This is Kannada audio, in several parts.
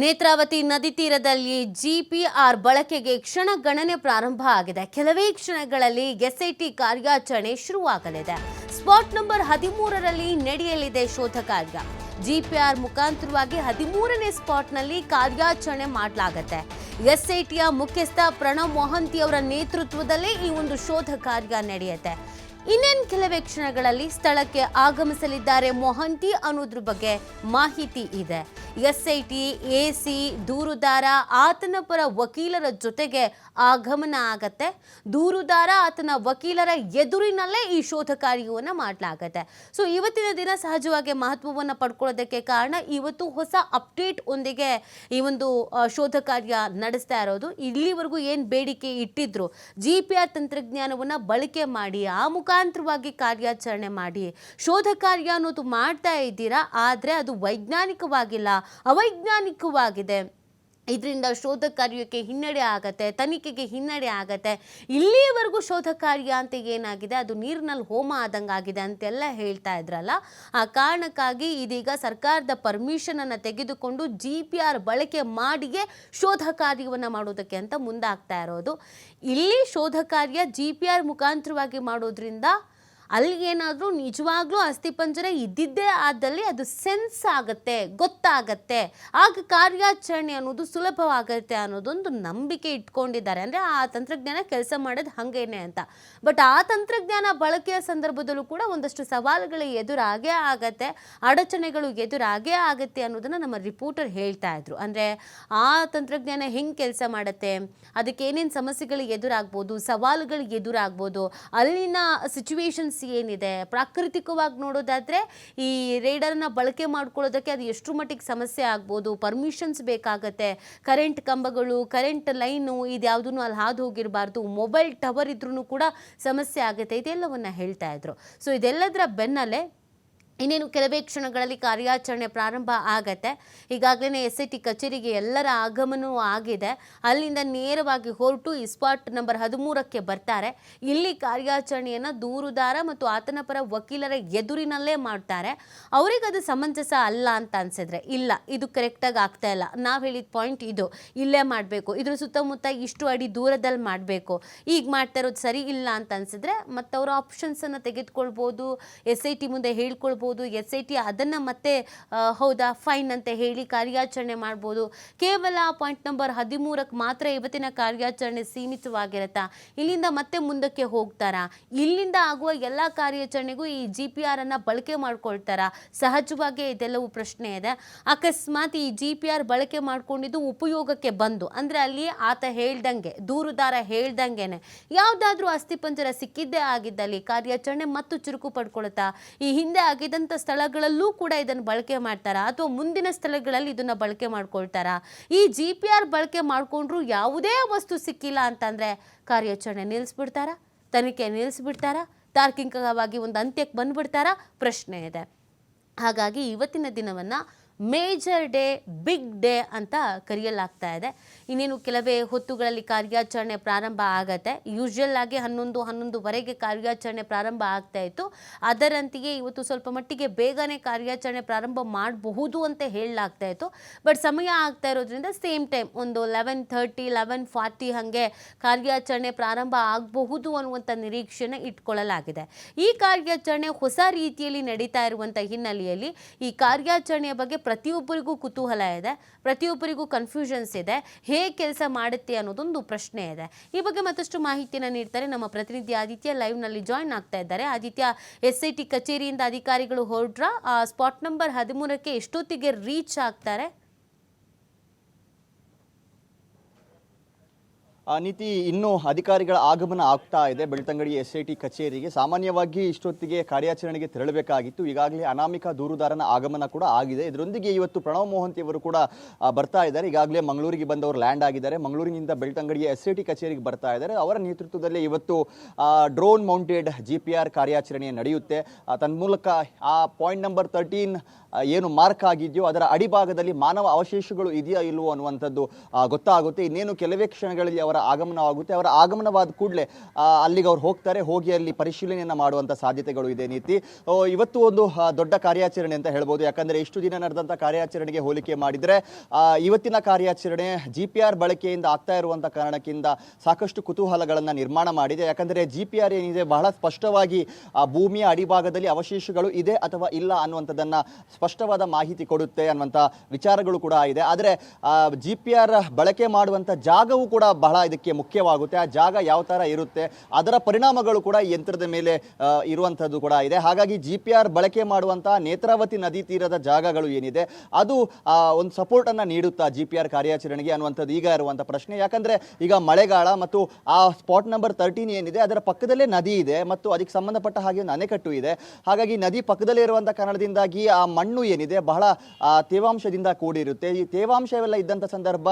ನೇತ್ರಾವತಿ ನದಿ ತೀರದಲ್ಲಿ ಜಿಪಿಆರ್ ಬಳಕೆಗೆ ಕ್ಷಣ ಗಣನೆ ಪ್ರಾರಂಭ ಆಗಿದೆ. ಕೆಲವೇ ಕ್ಷಣಗಳಲ್ಲಿ ಎಸ್ಐಟಿ ಕಾರ್ಯಾಚರಣೆ ಶುರುವಾಗಲಿದೆ. ಸ್ಪಾಟ್ ನಂಬರ್ ಹದಿಮೂರರಲ್ಲಿ ನಡೆಯಲಿದೆ ಶೋಧ ಕಾರ್ಯ. ಜಿಪಿಆರ್ ಮುಖಾಂತರವಾಗಿ ಹದಿಮೂರನೇ ಸ್ಪಾಟ್ನಲ್ಲಿ ಕಾರ್ಯಾಚರಣೆ ಮಾಡಲಾಗತ್ತೆ. ಎಸ್ಐಟಿಯ ಮುಖ್ಯಸ್ಥ ಪ್ರಣವ್ ಮೊಹಂತಿ ಅವರ ನೇತೃತ್ವದಲ್ಲೇ ಈ ಒಂದು ಶೋಧ ಕಾರ್ಯ ನಡೆಯುತ್ತೆ. ಇನ್ನೇನು ಕೆಲವೇ ಕ್ಷಣಗಳಲ್ಲಿ ಸ್ಥಳಕ್ಕೆ ಆಗಮಿಸಲಿದ್ದಾರೆ ಮೊಹಂತಿ ಅನ್ನೋದ್ರ ಬಗ್ಗೆ ಮಾಹಿತಿ ಇದೆ. ಎಸ್ಐಟಿ, ಎಸಿ, ದೂರುದಾರ ಆತನ ಪರ ವಕೀಲರ ಜೊತೆಗೆ ಆಗಮನ ಆಗತ್ತೆ. ದೂರುದಾರ, ಆತನ ವಕೀಲರ ಎದುರಿನಲ್ಲೇ ಈ ಶೋಧ ಕಾರ್ಯವನ್ನು ಮಾಡಲಾಗತ್ತೆ. ಸೊ ಇವತ್ತಿನ ದಿನ ಸಹಜವಾಗಿ ಮಹತ್ವವನ್ನು ಪಡ್ಕೊಳ್ಳೋದಕ್ಕೆ ಕಾರಣ ಇವತ್ತು ಹೊಸ ಅಪ್ಡೇಟ್ ಒಂದಿಗೆ ಈ ಒಂದು ಶೋಧ ಕಾರ್ಯ ನಡೆಸ್ತಾ ಇರೋದು. ಇಲ್ಲಿವರೆಗೂ ಏನು ಬೇಡಿಕೆ ಇಟ್ಟಿದ್ರು ಜಿ ಪಿ ಆರ್ ತಂತ್ರಜ್ಞಾನವನ್ನು ಬಳಕೆ ಮಾಡಿ, ಆ ಮುಖಾಂತರವಾಗಿ ಕಾರ್ಯಾಚರಣೆ ಮಾಡಿ, ಶೋಧ ಕಾರ್ಯ ಅನ್ನೋದು ಮಾಡ್ತಾ ಇದ್ದೀರಾ? ಆದರೆ ಅದು ವೈಜ್ಞಾನಿಕವಾಗಿಲ್ಲ. ಅವೈಜ್ಞಾನಿಕವಾಗಿದೆ. ಇದರಿಂದ ಶೋಧ ಕಾರ್ಯಕ್ಕೆ ಹಿನ್ನಡೆ ಆಗತ್ತೆ, ತನಿಖೆಗೆ ಹಿನ್ನಡೆ ಆಗತ್ತೆ. ಇಲ್ಲಿಯವರೆಗೂ ಶೋಧ ಕಾರ್ಯ ಅಂತ ಏನಾಗಿದೆ? ಅದು ನೀರಿನಲ್ಲಿ ಹೋಮ ಆದಂಗೆ ಆಗಿದೆ ಅಂತೆಲ್ಲ ಹೇಳ್ತಾ ಇದ್ರಲ್ಲ. ಆ ಕಾರಣಕ್ಕಾಗಿ ಇದೀಗ ಸರ್ಕಾರದ ಪರ್ಮಿಷನನ್ನು ತೆಗೆದುಕೊಂಡು ಜಿ ಪಿ ಆರ್ ಬಳಕೆ ಮಾಡಿಯೇ ಶೋಧ ಕಾರ್ಯವನ್ನು ಮಾಡೋದಕ್ಕೆ ಅಂತ ಮುಂದಾಗ್ತಾ ಇರೋದು. ಇಲ್ಲಿ ಶೋಧ ಕಾರ್ಯ ಜಿ ಪಿ ಆರ್ ಮುಖಾಂತರವಾಗಿ ಮಾಡೋದ್ರಿಂದ ಅಲ್ಲಿ ಏನಾದರೂ ನಿಜವಾಗ್ಲೂ ಅಸ್ಥಿಪಂಜರ ಇದ್ದಿದ್ದೇ ಆದಲ್ಲಿ ಅದು ಸೆನ್ಸ್ ಆಗುತ್ತೆ, ಗೊತ್ತಾಗತ್ತೆ. ಆಗ ಕಾರ್ಯಾಚರಣೆ ಅನ್ನೋದು ಸುಲಭವಾಗುತ್ತೆ ಅನ್ನೋದೊಂದು ನಂಬಿಕೆ ಇಟ್ಕೊಂಡಿದ್ದಾರೆ. ಅಂದರೆ ಆ ತಂತ್ರಜ್ಞಾನ ಕೆಲಸ ಮಾಡೋದು ಹಾಗೇನೆ ಅಂತ. ಬಟ್ ಆ ತಂತ್ರಜ್ಞಾನ ಬಳಕೆಯ ಸಂದರ್ಭದಲ್ಲೂ ಕೂಡ ಒಂದಷ್ಟು ಸವಾಲುಗಳು ಎದುರಾಗೇ ಆಗತ್ತೆ, ಅಡಚಣೆಗಳು ಎದುರಾಗೇ ಆಗುತ್ತೆ ಅನ್ನೋದನ್ನು ನಮ್ಮ ರಿಪೋರ್ಟರ್ ಹೇಳ್ತಾ ಇದ್ರು. ಅಂದರೆ ಆ ತಂತ್ರಜ್ಞಾನ ಹೆಂಗೆ ಕೆಲಸ ಮಾಡುತ್ತೆ, ಅದಕ್ಕೆ ಏನೇನು ಸಮಸ್ಯೆಗಳು ಎದುರಾಗ್ಬೋದು, ಸವಾಲುಗಳು ಎದುರಾಗ್ಬೋದು, ಅಲ್ಲಿನ ಸಿಚುವೇಶನ್ಸ್ ಏನಿದೆ? ಪ್ರಾಕೃತಿಕವಾಗಿ ನೋಡೋದಾದರೆ ಈ ರೇಡರ್ನ ಬಳಕೆ ಮಾಡ್ಕೊಳ್ಳೋದಕ್ಕೆ ಅದು ಎಷ್ಟು ಮಟ್ಟಿಗೆ ಸಮಸ್ಯೆ ಆಗ್ಬೋದು? ಪರ್ಮಿಷನ್ಸ್ ಬೇಕಾಗತ್ತೆ? ಕರೆಂಟ್ ಕಂಬಗಳು ಕರೆಂಟ್ ಲೈನು ಇದ್ಯಾವುದೂ ಅಲ್ಲಿ ಹಾದು ಹೋಗಿರಬಾರ್ದು? ಮೊಬೈಲ್ ಟವರ್ ಇದ್ರೂ ಕೂಡ ಸಮಸ್ಯೆ ಆಗುತ್ತೆ. ಇದೆಲ್ಲವನ್ನು ಹೇಳ್ತಾ ಇದ್ರು. ಸೊ ಇದೆಲ್ಲದರ ಬೆನ್ನಲ್ಲೇ ಇನ್ನೇನು ಕೆಲವೇ ಕ್ಷಣಗಳಲ್ಲಿ ಕಾರ್ಯಾಚರಣೆ ಪ್ರಾರಂಭ ಆಗತ್ತೆ. ಈಗಾಗಲೇ ಎಸ್ ಐ ಟಿ ಕಚೇರಿಗೆ ಎಲ್ಲರ ಆಗಮನವೂ ಆಗಿದೆ. ಅಲ್ಲಿಂದ ನೇರವಾಗಿ ಹೊರಟು ಇಸ್ಪಾಟ್ ಸ್ಪಾಟ್ ನಂಬರ್ ಹದಿಮೂರಕ್ಕೆ ಬರ್ತಾರೆ. ಇಲ್ಲಿ ಕಾರ್ಯಾಚರಣೆಯನ್ನು ದೂರುದಾರ ಮತ್ತು ಆತನ ಪರ ವಕೀಲರ ಎದುರಿನಲ್ಲೇ ಮಾಡ್ತಾರೆ. ಅವ್ರಿಗೆ ಅದು ಸಮಂಜಸ ಅಲ್ಲ ಅಂತ ಅನ್ಸಿದ್ರೆ ಇಲ್ಲ, ಇದು ಕರೆಕ್ಟಾಗಿ ಆಗ್ತಾ ಇಲ್ಲ. ನಾವು ಹೇಳಿದ ಪಾಯಿಂಟ್ ಇದು. ಇಲ್ಲೇ ಮಾಡಬೇಕು. ಇದ್ರ ಸುತ್ತಮುತ್ತ ಇಷ್ಟು ಅಡಿ ದೂರದಲ್ಲಿ ಮಾಡಬೇಕು. ಈಗ ಮಾಡ್ತಾ ಇರೋದು ಸರಿ ಇಲ್ಲ ಅಂತ ಅನ್ಸಿದ್ರೆ ಮತ್ತು ಅವರ ಆಪ್ಷನ್ಸನ್ನು ತೆಗೆದುಕೊಳ್ಬೋದು. ಎಸ್ ಐ ಟಿ ಮುಂದೆ ಹೇಳ್ಕೊಳ್ಬೋದು. ಎಸ್ ಐ ಟಿ ಅದನ್ನು ಮತ್ತೆ ಹೌದಾ, ಫೈನ್ ಅಂತ ಹೇಳಿ ಕಾರ್ಯಾಚರಣೆ ಮಾಡ್ಬೋದು. ಕೇವಲ ಪಾಯಿಂಟ್ ನಂಬರ್ ಹದಿಮೂರಕ್ಕೆ ಮಾತ್ರ ಇವತ್ತಿನ ಕಾರ್ಯಾಚರಣೆ ಸೀಮಿತವಾಗಿರುತ್ತಾ? ಇಲ್ಲಿಂದ ಮತ್ತೆ ಮುಂದಕ್ಕೆ ಹೋಗ್ತಾರಾ? ಇಲ್ಲಿಂದ ಆಗುವ ಎಲ್ಲ ಕಾರ್ಯಾಚರಣೆಗೂ ಈ ಜಿ ಪಿ ಆರ್ ಅನ್ನು ಬಳಕೆ ಮಾಡ್ಕೊಳ್ತಾರಾ? ಸಹಜವಾಗಿ ಇದೆಲ್ಲವೂ ಪ್ರಶ್ನೆ ಇದೆ. ಅಕಸ್ಮಾತ್ ಈ ಜಿ ಪಿ ಆರ್ ಬಳಕೆ ಮಾಡ್ಕೊಂಡಿದ್ದು ಉಪಯೋಗಕ್ಕೆ ಬಂದು, ಅಂದ್ರೆ ಅಲ್ಲಿ ಆತ ಹೇಳ್ದಂಗೆ, ದೂರುದಾರ ಹೇಳ್ದಂಗೆನೆ, ಯಾವುದಾದ್ರೂ ಅಸ್ಥಿಪಂಜರ ಸಿಕ್ಕಿದ್ದೇ ಆಗಿದ್ದಲ್ಲಿ ಕಾರ್ಯಾಚರಣೆ ಮತ್ತು ಚುರುಕು ಪಡ್ಕೊಳ್ತಾ, ಈ ಹಿಂದೆ ಆಗಿದ್ದಂಥ ಸ್ಥಳಗಳಲ್ಲೂ ಕೂಡ ಇದನ್ನು ಬಳಕೆ ಮಾಡ್ತಾರಾ? ಅಥವಾ ಮುಂದಿನ ಸ್ಥಳಗಳಲ್ಲಿ ಇದನ್ನು ಬಳಕೆ ಮಾಡ್ಕೊಳ್ತಾರಾ? ಈ ಜಿ ಪಿ ಆರ್ ಬಳಕೆ ಮಾಡಿಕೊಂಡ್ರೂ ಯಾವುದೇ ವಸ್ತು ಸಿಕ್ಕಿಲ್ಲ ಅಂತಂದರೆ ಕಾರ್ಯಾಚರಣೆ ನಿಲ್ಲಿಸ್ಬಿಡ್ತಾರಾ? ತನಿಖೆ ನಿಲ್ಲಿಸ್ಬಿಡ್ತಾರಾ? ತಾರ್ಕಿಕವಾಗಿ ಒಂದು ಅಂತ್ಯಕ್ಕೆ ಬಂದ್ಬಿಡ್ತಾರಾ? ಪ್ರಶ್ನೆ ಇದೆ. ಹಾಗಾಗಿ ಇವತ್ತಿನ ದಿನವನ್ನು ಮೇಜರ್ ಡೇ, ಬಿಗ್ ಡೇ ಅಂತ ಕರೆಯಲಾಗ್ತಾ ಇದೆ. ಇನ್ನೇನು ಕೆಲವೇ ಹೊತ್ತುಗಳಲ್ಲಿ ಕಾರ್ಯಾಚರಣೆ ಪ್ರಾರಂಭ ಆಗತ್ತೆ. ಯೂಶುವಲ್ ಆಗಿ ಹನ್ನೊಂದು, ಹನ್ನೊಂದುವರೆಗೆ ಕಾರ್ಯಾಚರಣೆ ಪ್ರಾರಂಭ ಆಗ್ತಾ ಇತ್ತು. ಅದರಂತೆಯೇ ಇವತ್ತು ಸ್ವಲ್ಪ ಮಟ್ಟಿಗೆ ಬೇಗನೆ ಕಾರ್ಯಾಚರಣೆ ಪ್ರಾರಂಭ ಮಾಡಬಹುದು ಅಂತ ಹೇಳಲಾಗ್ತಾ ಇತ್ತು. ಬಟ್ ಸಮಯ ಆಗ್ತಾ ಇರೋದ್ರಿಂದ ಸೇಮ್ ಟೈಮ್ ಒಂದು ಲೆವೆನ್ ಥರ್ಟಿ ಲೆವೆನ್ ಫಾರ್ಟಿ ಹಾಗೆ ಕಾರ್ಯಾಚರಣೆ ಪ್ರಾರಂಭ ಆಗಬಹುದು ಅನ್ನುವಂಥ ನಿರೀಕ್ಷೆನ ಇಟ್ಕೊಳ್ಳಲಾಗಿದೆ. ಈ ಕಾರ್ಯಾಚರಣೆ ಹೊಸ ರೀತಿಯಲ್ಲಿ ನಡೀತಾ ಇರುವಂಥ ಹಿನ್ನೆಲೆಯಲ್ಲಿ ಈ ಕಾರ್ಯಾಚರಣೆಯ ಬಗ್ಗೆ ಪ್ರತಿಯೊಬ್ಬರಿಗೂ ಕುತೂಹಲ ಇದೆ, ಪ್ರತಿಯೊಬ್ಬರಿಗೂ ಕನ್ಫ್ಯೂಷನ್ಸ್ ಇದೆ, ಹೇಗೆ ಕೆಲಸ ಮಾಡುತ್ತೆ ಅನ್ನೋದೊಂದು ಪ್ರಶ್ನೆ ಇದೆ. ಈ ಬಗ್ಗೆ ಮತ್ತಷ್ಟು ಮಾಹಿತಿಯನ್ನು ನೀಡ್ತಾರೆ ನಮ್ಮ ಪ್ರತಿನಿಧಿ ಆದಿತ್ಯ ಲೈವ್ನಲ್ಲಿ ಜಾಯ್ನ್ ಆಗ್ತಾ ಇದ್ದಾರೆ. ಆದಿತ್ಯ ಎಸ್ ಐ ಟಿ ಕಚೇರಿಯಿಂದ ಅಧಿಕಾರಿಗಳು ಹೊರಟ್ರ ಸ್ಪಾಟ್ ನಂಬರ್ ಹದಿಮೂರಕ್ಕೆ ಎಷ್ಟೊತ್ತಿಗೆ ರೀಚ್ ಆಗ್ತಾರೆ? ನೀತಿ ಇನ್ನೂ ಅಧಿಕಾರಿಗಳ ಆಗಮನ ಆಗ್ತಾ ಇದೆ. ಬೆಳ್ತಂಗಡಿ ಎಸ್ ಐ ಟಿ ಕಚೇರಿಗೆ ಸಾಮಾನ್ಯವಾಗಿ ಇಷ್ಟೊತ್ತಿಗೆ ಕಾರ್ಯಾಚರಣೆಗೆ ತೆರಳಬೇಕಾಗಿತ್ತು. ಈಗಾಗಲೇ ಅನಾಮಿಕ ದೂರುದಾರನ ಆಗಮನ ಕೂಡ ಆಗಿದೆ. ಇದರೊಂದಿಗೆ ಇವತ್ತು ಪ್ರಣವ್ ಮೋಹಂತಿ ಅವರು ಕೂಡ ಬರ್ತಾ ಇದ್ದಾರೆ. ಈಗಾಗಲೇ ಮಂಗಳೂರಿಗೆ ಬಂದವರು ಲ್ಯಾಂಡ್ ಆಗಿದ್ದಾರೆ. ಮಂಗಳೂರಿನಿಂದ ಬೆಳ್ತಂಗಡಿಯ ಎಸ್ ಐ ಟಿ ಕಚೇರಿಗೆ ಬರ್ತಾ ಇದ್ದಾರೆ. ಅವರ ನೇತೃತ್ವದಲ್ಲಿ ಇವತ್ತು drone mounted G P R ಕಾರ್ಯಾಚರಣೆ ನಡೆಯುತ್ತೆ. ತನ್ಮೂಲಕ ಆ ಪಾಯಿಂಟ್ ನಂಬರ್ ತರ್ಟೀನ್ ಏನು ಮಾರ್ಕ್ ಆಗಿದೆಯೋ ಅದರ ಅಡಿಭಾಗದಲ್ಲಿ ಮಾನವ ಅವಶೇಷಗಳು ಇದೆಯಾ ಇಲ್ವೋ ಅನ್ನುವಂಥದ್ದು ಗೊತ್ತಾಗುತ್ತೆ. ಇನ್ನೇನು ಕೆಲವೇ ಕ್ಷಣಗಳಲ್ಲಿ ಅವರ ಆಗಮನವಾಗುತ್ತೆ. ಅವರ ಆಗಮನವಾದ ಕೂಡಲೇ ಅಲ್ಲಿಗೆ ಅವ್ರು ಹೋಗ್ತಾರೆ. ಹೋಗಿ ಅಲ್ಲಿ ಪರಿಶೀಲನೆಯನ್ನು ಮಾಡುವಂಥ ಸಾಧ್ಯತೆಗಳು ಇದೆ ನೀತಿ. ಇವತ್ತು ಒಂದು ದೊಡ್ಡ ಕಾರ್ಯಾಚರಣೆ ಅಂತ ಹೇಳ್ಬೋದು. ಯಾಕಂದರೆ ಇಷ್ಟು ದಿನ ನಡೆದಂಥ ಕಾರ್ಯಾಚರಣೆಗೆ ಹೋಲಿಕೆ ಮಾಡಿದರೆ ಇವತ್ತಿನ ಕಾರ್ಯಾಚರಣೆ ಜಿ ಪಿ ಆರ್ ಬಳಕೆಯಿಂದ ಆಗ್ತಾ ಇರುವಂಥ ಕಾರಣಕ್ಕಿಂತ ಸಾಕಷ್ಟು ಕುತೂಹಲಗಳನ್ನು ನಿರ್ಮಾಣ ಮಾಡಿದೆ. ಯಾಕಂದರೆ ಜಿ ಪಿ ಆರ್ ಏನಿದೆ, ಬಹಳ ಸ್ಪಷ್ಟವಾಗಿ ಭೂಮಿಯ ಅಡಿಭಾಗದಲ್ಲಿ ಅವಶೇಷಗಳು ಇದೆ ಅಥವಾ ಇಲ್ಲ ಅನ್ನುವಂಥದ್ದನ್ನು ಸ್ಪಷ್ಟವಾದ ಮಾಹಿತಿ ಕೊಡುತ್ತೆ ಅನ್ನುವಂಥ ವಿಚಾರಗಳು ಕೂಡ ಇದೆ. ಆದರೆ ಜಿ ಪಿ ಆರ್ ಬಳಕೆ ಮಾಡುವಂಥ ಜಾಗವು ಕೂಡ ಬಹಳ ಇದಕ್ಕೆ ಮುಖ್ಯವಾಗುತ್ತೆ, ಆ ಜಾಗ ಯಾವ ಥರ ಇರುತ್ತೆ, ಅದರ ಪರಿಣಾಮಗಳು ಕೂಡ ಈ ಯಂತ್ರದ ಮೇಲೆ ಇರುವಂಥದ್ದು ಕೂಡ ಇದೆ. ಹಾಗಾಗಿ ಜಿ ಪಿ ಆರ್ ಬಳಕೆ ಮಾಡುವಂಥ ನೇತ್ರಾವತಿ ನದಿ ತೀರದ ಜಾಗಗಳು ಏನಿದೆ, ಅದು ಒಂದು ಸಪೋರ್ಟನ್ನು ನೀಡುತ್ತಾ ಜಿ ಪಿ ಆರ್ ಕಾರ್ಯಾಚರಣೆಗೆ ಅನ್ನುವಂಥದ್ದು ಈಗ ಇರುವಂಥ ಪ್ರಶ್ನೆ. ಯಾಕಂದರೆ ಈಗ ಮಳೆಗಾಲ ಮತ್ತು ಆ ಸ್ಪಾಟ್ ನಂಬರ್ ತರ್ಟೀನ್ ಏನಿದೆ, ಅದರ ಪಕ್ಕದಲ್ಲೇ ನದಿ ಇದೆ ಮತ್ತು ಅದಕ್ಕೆ ಸಂಬಂಧಪಟ್ಟ ಹಾಗೆ ಒಂದು ಅಣೆಕಟ್ಟು ಇದೆ. ಹಾಗಾಗಿ ನದಿ ಪಕ್ಕದಲ್ಲೇ ಇರುವಂಥ ಕಾರಣದಿಂದಾಗಿ ಆ ಮಣ್ಣು ಏನಿದೆ, ಬಹಳ ತೇವಾಂಶದಿಂದ ಕೂಡಿರುತ್ತೆ. ಈ ತೇವಾಂಶವೆಲ್ಲ ಇದ್ದಂಥ ಸಂದರ್ಭ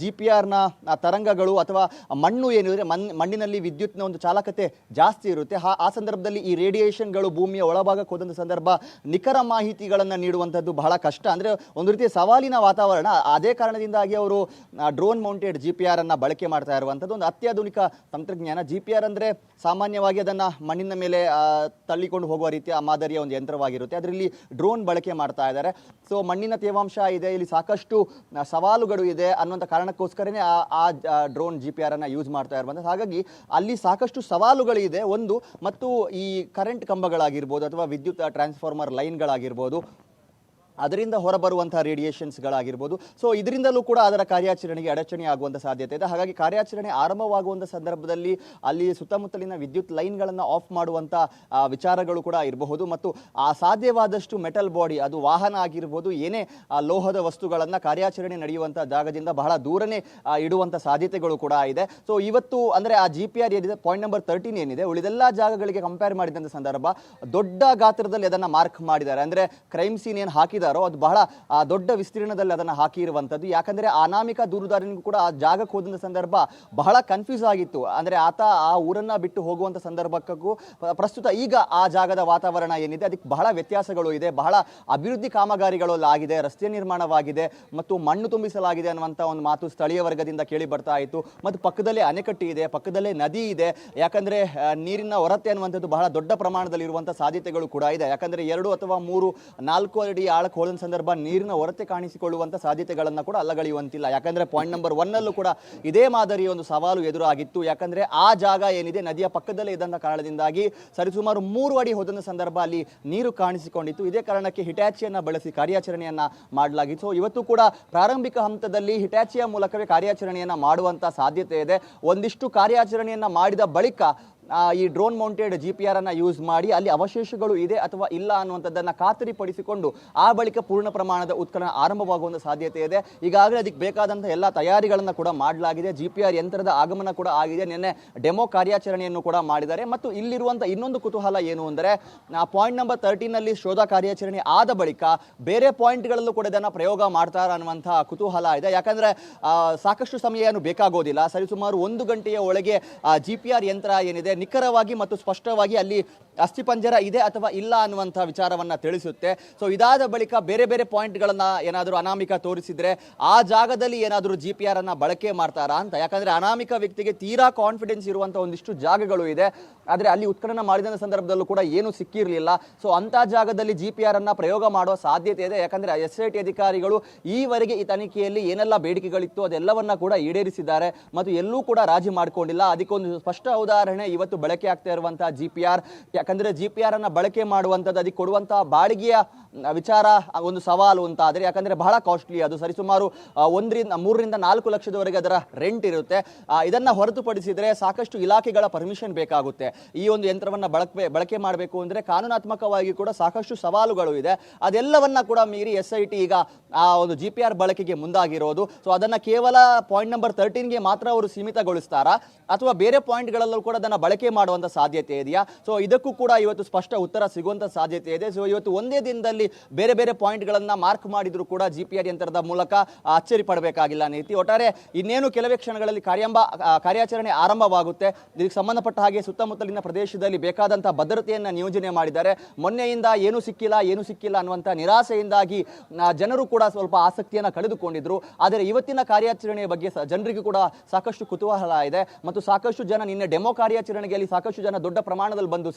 ಜಿ ಪಿ ಆರ್ನ ತರಂಗಗಳು ಅಥವಾ ಮಣ್ಣು ಏನಿದ್ರೆ ಮಣ್ ಮಣ್ಣಿನಲ್ಲಿ ವಿದ್ಯುತ್ನ ಒಂದು ಚಾಲಕತೆ ಜಾಸ್ತಿ ಇರುತ್ತೆ. ಆ- ಸಂದರ್ಭದಲ್ಲಿ ಈ ರೇಡಿಯೇಷನ್ಗಳು ಭೂಮಿಯ ಒಳಭಾಗಕ್ಕೆ ಹೋದಂಥ ಸಂದರ್ಭ ನಿಖರ ಮಾಹಿತಿಗಳನ್ನು ನೀಡುವಂಥದ್ದು ಬಹಳ ಕಷ್ಟ. ಅಂದರೆ ಒಂದು ರೀತಿಯ ಸವಾಲಿನ ವಾತಾವರಣ. ಅದೇ ಕಾರಣದಿಂದಾಗಿ ಅವರು drone mounted G P R ಅನ್ನ ಬಳಕೆ ಮಾಡ್ತಾ ಇರುವಂಥದ್ದು ಒಂದು ಅತ್ಯಾಧುನಿಕ ತಂತ್ರಜ್ಞಾನ. ಜಿ ಪಿ ಆರ್ ಅಂದರೆ ಸಾಮಾನ್ಯವಾಗಿ ಅದನ್ನು ಮಣ್ಣಿನ ಮೇಲೆ ತಳ್ಳಿಕೊಂಡು ಹೋಗುವ ರೀತಿಯ ಮಾದರಿಯ ಒಂದು ಯಂತ್ರವಾಗಿರುತ್ತೆ. ಅದರಲ್ಲಿ ಡ್ರೋನ್ ಬಳಕೆ ಮಾಡ್ತಾ ಇದ್ದಾರೆ. ಸೊ, ಮಣ್ಣಿನ ತೇವಾಂಶ ಇದೆ. ಇಲ್ಲಿ ಸಾಕಷ್ಟು ಸವಾಲುಗಳು ಇದೆ ಅನ್ನುವಂಥ ಕಾರಣಕ್ಕೋಸ್ಕರನೇ ಆ ಆ ಜಿ ಪಿ ಆರ್ ಅನ್ನು ಯೂಸ್ ಮಾಡ್ತಾ ಇರುವಂಥದ್ದು ಹಾಗಾಗಿ ಅಲ್ಲಿ ಸಾಕಷ್ಟು ಸವಾಲುಗಳಿದೆ. ಒಂದು, ಮತ್ತು ಈ ಕರೆಂಟ್ ಕಂಬಗಳಾಗಿರ್ಬೋದು ಅಥವಾ ವಿದ್ಯುತ್ ಟ್ರಾನ್ಸ್ಫಾರ್ಮರ್ ಲೈನ್ಗಳಾಗಿರ್ಬೋದು ಅದರಿಂದ ಹೊರಬರುವಂತಹ ರೇಡಿಯೇಷನ್ಸ್ಗಳಾಗಿರ್ಬೋದು ಸೊ ಇದರಿಂದಲೂ ಕೂಡ ಅದರ ಕಾರ್ಯಾಚರಣೆಗೆ ಅಡಚಣೆ ಆಗುವಂಥ ಸಾಧ್ಯತೆ ಇದೆ. ಹಾಗಾಗಿ ಕಾರ್ಯಾಚರಣೆ ಆರಂಭವಾಗುವಂಥ ಸಂದರ್ಭದಲ್ಲಿ ಅಲ್ಲಿ ಸುತ್ತಮುತ್ತಲಿನ ವಿದ್ಯುತ್ ಲೈನ್ಗಳನ್ನು ಆಫ್ ಮಾಡುವಂಥ ವಿಚಾರಗಳು ಕೂಡ ಇರಬಹುದು. ಮತ್ತು ಆ ಸಾಧ್ಯವಾದಷ್ಟು ಮೆಟಲ್ ಬಾಡಿ, ಅದು ವಾಹನ ಆಗಿರ್ಬೋದು, ಏನೇ ಲೋಹದ ವಸ್ತುಗಳನ್ನು ಕಾರ್ಯಾಚರಣೆ ನಡೆಯುವಂಥ ಜಾಗದಿಂದ ಬಹಳ ದೂರನೇ ಇಡುವಂಥ ಸಾಧ್ಯತೆಗಳು ಕೂಡ ಇದೆ. ಸೊ ಇವತ್ತು ಅಂದರೆ ಆ ಜಿ ಪಿ ಆರ್ ಏನಿದೆ ಪಾಯಿಂಟ್ ನಂಬರ್ ತರ್ಟೀನ್ ಏನಿದೆ, ಉಳಿದೆಲ್ಲ ಜಾಗಗಳಿಗೆ ಕಂಪೇರ್ ಮಾಡಿದಂಥ ಸಂದರ್ಭ ದೊಡ್ಡ ಗಾತ್ರದಲ್ಲಿ ಅದನ್ನು ಮಾರ್ಕ್ ಮಾಡಿದ್ದಾರೆ. ಅಂದರೆ ಕ್ರೈಮ್ ಸೀನ್ ಏನು ಹಾಕಿದಾರೋ ಅದು ಬಹಳ ದೊಡ್ಡ ವಿಸ್ತೀರ್ಣದಲ್ಲಿ ಅದನ್ನು ಹಾಕಿರುವಂಥದ್ದು. ಯಾಕಂದರೆ ಅನಾಮಿಕ ದೂರುದಾರನಿಗೂ ಕೂಡ ಆ ಜಾಗಕ್ಕೆ ಹೋದಂಥ ಸಂದರ್ಭ ಬಹಳ ಕನ್ಫ್ಯೂಸ್ ಆಗಿತ್ತು. ಅಂದರೆ ಆತ ಆ ಊರನ್ನ ಬಿಟ್ಟು ಹೋಗುವಂಥ ಸಂದರ್ಭಕ್ಕೂ ಪ್ರಸ್ತುತ ಈಗ ಆ ಜಾಗದ ವಾತಾವರಣ ಏನಿದೆ, ಅದಕ್ಕೆ ಬಹಳ ವ್ಯತ್ಯಾಸಗಳು ಇದೆ. ಬಹಳ ಅಭಿವೃದ್ಧಿ ಕಾಮಗಾರಿಗಳು ಅಲ್ಲಿ ಆಗಿದೆ, ರಸ್ತೆ ನಿರ್ಮಾಣವಾಗಿದೆ, ಮತ್ತು ಮಣ್ಣು ತುಂಬಿಸಲಾಗಿದೆ ಅನ್ನುವಂಥ ಒಂದು ಮಾತು ಸ್ಥಳೀಯ ವರ್ಗದಿಂದ ಕೇಳಿ ಬರ್ತಾ ಇತ್ತು. ಮತ್ತು ಪಕ್ಕದಲ್ಲೇ ಅಣೆಕಟ್ಟು ಇದೆ, ಪಕ್ಕದಲ್ಲೇ ನದಿ ಇದೆ. ಯಾಕಂದರೆ ನೀರಿನ ಹೊರತೆ ಅನ್ನುವಂಥದ್ದು ಬಹಳ ದೊಡ್ಡ ಪ್ರಮಾಣದಲ್ಲಿ ಇರುವಂಥ ಸಾಧ್ಯತೆಗಳು ಕೂಡ ಇದೆ. ಯಾಕಂದರೆ ಎರಡು ಅಥವಾ ಮೂರು, ನಾಲ್ಕು ಅಡಿ ಆಳಕ್ಕೆ ಹೋದ ಸಂದರ್ಭ ನೀರಿನ ಹೊರತೆ ಕಾಣಿಸಿಕೊಳ್ಳುವಂಥ ಸಾಧ್ಯತೆಗಳನ್ನು ಕೂಡ ಅಲ್ಲಗಳೆಯುವಂತಿಲ್ಲ. ಯಾಕಂದರೆ ಪಾಯಿಂಟ್ ನಂಬರ್ ಒನ್ನಲ್ಲೂ ಕೂಡ ಇದೇ ಮಾದರಿಯ ಒಂದು ಸವಾಲು ಎದುರಾಗಿತ್ತು. ಯಾಕಂದರೆ ಆ ಜಾಗ ಏನಿದೆ, ನದಿಯ ಪಕ್ಕದಲ್ಲೇ ಇದ್ದಂಥ ಕಾರಣದಿಂದಾಗಿ ಸರಿಸುಮಾರು ಮೂರು ಅಡಿ ಹೋದಂಥ ಸಂದರ್ಭ ಅಲ್ಲಿ ನೀರು ಕಾಣಿಸಿಕೊಂಡಿತ್ತು. ಇದೇ ಕಾರಣಕ್ಕೆ ಹಿಟ್ಯಾಚಿಯನ್ನು ಬಳಸಿ ಕಾರ್ಯಾಚರಣೆಯನ್ನು ಮಾಡಲಾಗಿತ್ತು. ಸೊ ಇವತ್ತು ಕೂಡ ಪ್ರಾರಂಭಿಕ ಹಂತದಲ್ಲಿ ಹಿಟ್ಯಾಚಿಯ ಮೂಲಕವೇ ಕಾರ್ಯಾಚರಣೆಯನ್ನು ಮಾಡುವಂಥ ಸಾಧ್ಯತೆ ಇದೆ. ಒಂದಿಷ್ಟು ಕಾರ್ಯಾಚರಣೆಯನ್ನು ಮಾಡಿದ ಬಳಿಕ ಈ drone mounted G P R ಅನ್ನ ಯೂಸ್ ಮಾಡಿ ಅಲ್ಲಿ ಅವಶೇಷಗಳು ಇದೆ ಅಥವಾ ಇಲ್ಲ ಅನ್ನುವಂಥದ್ದನ್ನು ಖಾತರಿಪಡಿಸಿಕೊಂಡು ಆ ಬಳಿಕ ಪೂರ್ಣ ಪ್ರಮಾಣದ ಉತ್ಖನನ ಆರಂಭವಾಗುವಂಥ ಸಾಧ್ಯತೆ ಇದೆ. ಈಗಾಗಲೇ ಅದಕ್ಕೆ ಬೇಕಾದಂಥ ಎಲ್ಲ ತಯಾರಿಗಳನ್ನು ಕೂಡ ಮಾಡಲಾಗಿದೆ. ಜಿ ಪಿ ಆರ್ ಯಂತ್ರದ ಆಗಮನ ಕೂಡ ಆಗಿದೆ. ನಿನ್ನೆ ಡೆಮೋ ಕಾರ್ಯಾಚರಣೆಯನ್ನು ಕೂಡ ಮಾಡಿದ್ದಾರೆ. ಮತ್ತು ಇಲ್ಲಿರುವಂಥ ಇನ್ನೊಂದು ಕುತೂಹಲ ಏನು ಅಂದರೆ ಪಾಯಿಂಟ್ ನಂಬರ್ ತರ್ಟೀನಲ್ಲಿ ಶೋಧ ಕಾರ್ಯಾಚರಣೆ ಆದ ಬಳಿಕ ಬೇರೆ ಪಾಯಿಂಟ್ಗಳಲ್ಲೂ ಕೂಡ ಇದನ್ನು ಪ್ರಯೋಗ ಮಾಡ್ತಾರ ಅನ್ನುವಂಥ ಕುತೂಹಲ ಇದೆ. ಯಾಕಂದರೆ ಸಾಕಷ್ಟು ಸಮಯ ಏನು ಬೇಕಾಗೋದಿಲ್ಲ. ಸರಿಸುಮಾರು ಒಂದು ಗಂಟೆಯ ಒಳಗೆ ಜಿ ಪಿ ಆರ್ ಯಂತ್ರ ಏನಿದೆ ನಿಖರವಾಗಿ ಮತ್ತು ಸ್ಪಷ್ಟವಾಗಿ ಅಲ್ಲಿ ಅಸ್ಥಿಪಂಜರ ಇದೆ ಅಥವಾ ಇಲ್ಲ ಅನ್ನುವಂಥ ವಿಚಾರವನ್ನ ತಿಳಿಸುತ್ತೆ. ಸೊ ಇದಾದ ಬಳಿಕ ಬೇರೆ ಬೇರೆ ಪಾಯಿಂಟ್ಗಳನ್ನು ಏನಾದರೂ ಅನಾಮಿಕ ತೋರಿಸಿದ್ರೆ ಆ ಜಾಗದಲ್ಲಿ ಏನಾದರೂ ಜಿ ಪಿ ಆರ್ ಅನ್ನ ಬಳಕೆ ಮಾಡ್ತಾರಾ ಅಂತ. ಯಾಕಂದ್ರೆ ಅನಾಮಿಕ ವ್ಯಕ್ತಿಗೆ ತೀರಾ ಕಾನ್ಫಿಡೆನ್ಸ್ ಇರುವಂಥ ಒಂದಿಷ್ಟು ಜಾಗಗಳು ಇದೆ. ಆದರೆ ಅಲ್ಲಿ ಉತ್ಖನನ ಮಾಡಿದ ಸಂದರ್ಭದಲ್ಲೂ ಕೂಡ ಏನು ಸಿಕ್ಕಿರಲಿಲ್ಲ. ಸೊ ಅಂಥ ಜಾಗದಲ್ಲಿ ಜಿ ಪಿ ಆರ್ ಅನ್ನು ಪ್ರಯೋಗ ಮಾಡುವ ಸಾಧ್ಯತೆ ಇದೆ. ಯಾಕಂದ್ರೆ ಎಸ್ ಐ ಟಿ ಅಧಿಕಾರಿಗಳು ಈವರೆಗೆ ಈ ತನಿಖೆಯಲ್ಲಿ ಏನೆಲ್ಲ ಬೇಡಿಕೆಗಳಿತ್ತು ಅದೆಲ್ಲವನ್ನ ಕೂಡ ಈಡೇರಿಸಿದ್ದಾರೆ. ಮತ್ತು ಎಲ್ಲೂ ಕೂಡ ರಾಜಿ ಮಾಡಿಕೊಂಡಿಲ್ಲ. ಅದಕ್ಕೊಂದು ಸ್ಪಷ್ಟ ಉದಾಹರಣೆ ಇವತ್ತು ಬಳಕೆ ಆಗ್ತಾ ಇರುವಂತಹ ಜಿ ಪಿ ಆರ್ ಯಾಕಂದ್ರೆ ಜಿ ಪಿ ಆರ್ ಅನ್ನ ಬಳಕೆ ಮಾಡುವಂಥದ್ದು, ಅದಕ್ಕೆ ಕೊಡುವಂತಹ ಬಾಡಿಗೆಯ ವಿಚಾರ ಒಂದು ಸವಾಲು ಅಂತ ಆದರೆ, ಯಾಕಂದ್ರೆ ಬಹಳ ಕಾಸ್ಟ್ಲಿ ಅದು. ಸರಿಸುಮಾರು ಒಂದರಿಂದ, ಮೂರರಿಂದ ನಾಲ್ಕು ಲಕ್ಷದವರೆಗೆ ಅದರ ರೆಂಟ್ ಇರುತ್ತೆ. ಇದನ್ನ ಹೊರತುಪಡಿಸಿದ್ರೆ ಸಾಕಷ್ಟು ಇಲಾಖೆಗಳ ಪರ್ಮಿಷನ್ ಬೇಕಾಗುತ್ತೆ. ಈ ಒಂದು ಯಂತ್ರವನ್ನ ಬಳಕೆ ಬಳಕೆ ಮಾಡಬೇಕು ಅಂದ್ರೆ ಕಾನೂನಾತ್ಮಕವಾಗಿ ಕೂಡ ಸಾಕಷ್ಟು ಸವಾಲುಗಳು ಇದೆ. ಅದೆಲ್ಲವನ್ನ ಕೂಡ ಮೀರಿ ಎಸ್ ಐ ಟಿ ಈಗ, ಆ, ಒಂದು ಜಿ ಪಿ ಆರ್ ಬಳಕೆಗೆ ಮುಂದಾಗಿರೋದು. ಸೊ ಅದನ್ನ ಕೇವಲ ಪಾಯಿಂಟ್ ನಂಬರ್ ತರ್ಟೀನ್ಗೆ ಮಾತ್ರ ಅವರು ಸೀಮಿತಗೊಳಿಸ್ತಾರಾ? ಅಥವಾ ಬೇರೆ ಪಾಯಿಂಟ್ಗಳಲ್ಲೂ ಕೂಡ ಅದನ್ನ ಬಳಕೆ ಮಾಡುವಂತ ಸಾಧ್ಯತೆ ಇದೆಯಾ? ಸೊ ಇದಕ್ಕೂ ಕೂಡ ಇವತ್ತು ಸ್ಪಷ್ಟ ಉತ್ತರ ಸಿಗುವಂತ ಸಾಧ್ಯತೆ ಇದೆ. ಸೊ ಇವತ್ತು ಒಂದೇ ದಿನದಲ್ಲಿ ಬೇರೆ ಬೇರೆ ಪಾಯಿಂಟ್ಗಳನ್ನ ಮಾರ್ಕ್ ಮಾಡಿದ್ರು ಕೂಡ ಜಿ ಪಿ ಆರ್ ಯಂತ್ರದ ಮೂಲಕ ಅಚ್ಚರಿ ಪಡಬೇಕಾಗಿಲ್ಲ ನೀತಿ. ಒಟ್ಟಾರೆ ಇನ್ನೇನು ಕೆಲವೇ ಕ್ಷಣಗಳಲ್ಲಿ ಕಾರ್ಯಾಂಬ ಕಾರ್ಯಾಚರಣೆ ಆರಂಭವಾಗುತ್ತೆ. ಇದಕ್ಕೆ ಸಂಬಂಧಪಟ್ಟ ಹಾಗೆ ಸುತ್ತಮುತ್ತಲಿನ ಪ್ರದೇಶದಲ್ಲಿ ಬೇಕಾದಂತಹ ಭದ್ರತೆಯನ್ನ ನಿಯೋಜನೆ ಮಾಡಿದ್ದಾರೆ. ಮೊನ್ನೆಯಿಂದ ಏನು ಸಿಕ್ಕಿಲ್ಲ ಏನು ಸಿಕ್ಕಿಲ್ಲ ಅನ್ನುವಂಥ ನಿರಾಸೆಯಿಂದಾಗಿ ಜನರು ಕೂಡ ಸ್ವಲ್ಪ ಆಸಕ್ತಿಯನ್ನ ಕಳೆದುಕೊಂಡಿದ್ರು. ಆದರೆ ಇವತ್ತಿನ ಕಾರ್ಯಾಚರಣೆಯ ಬಗ್ಗೆ ಜನರಿಗೆ ಕೂಡ ಸಾಕಷ್ಟು ಕುತೂಹಲ ಇದೆ. ಮತ್ತು ಸಾಕಷ್ಟು ಜನ ನಿನ್ನೆ ಡೆಮೋ ಕಾರ್ಯಾಚರಣೆಯಲ್ಲಿ ಸಾಕಷ್ಟು ಜನ ದೊಡ್ಡ ಪ್ರಮಾಣದಲ್ಲಿ ಬಂದು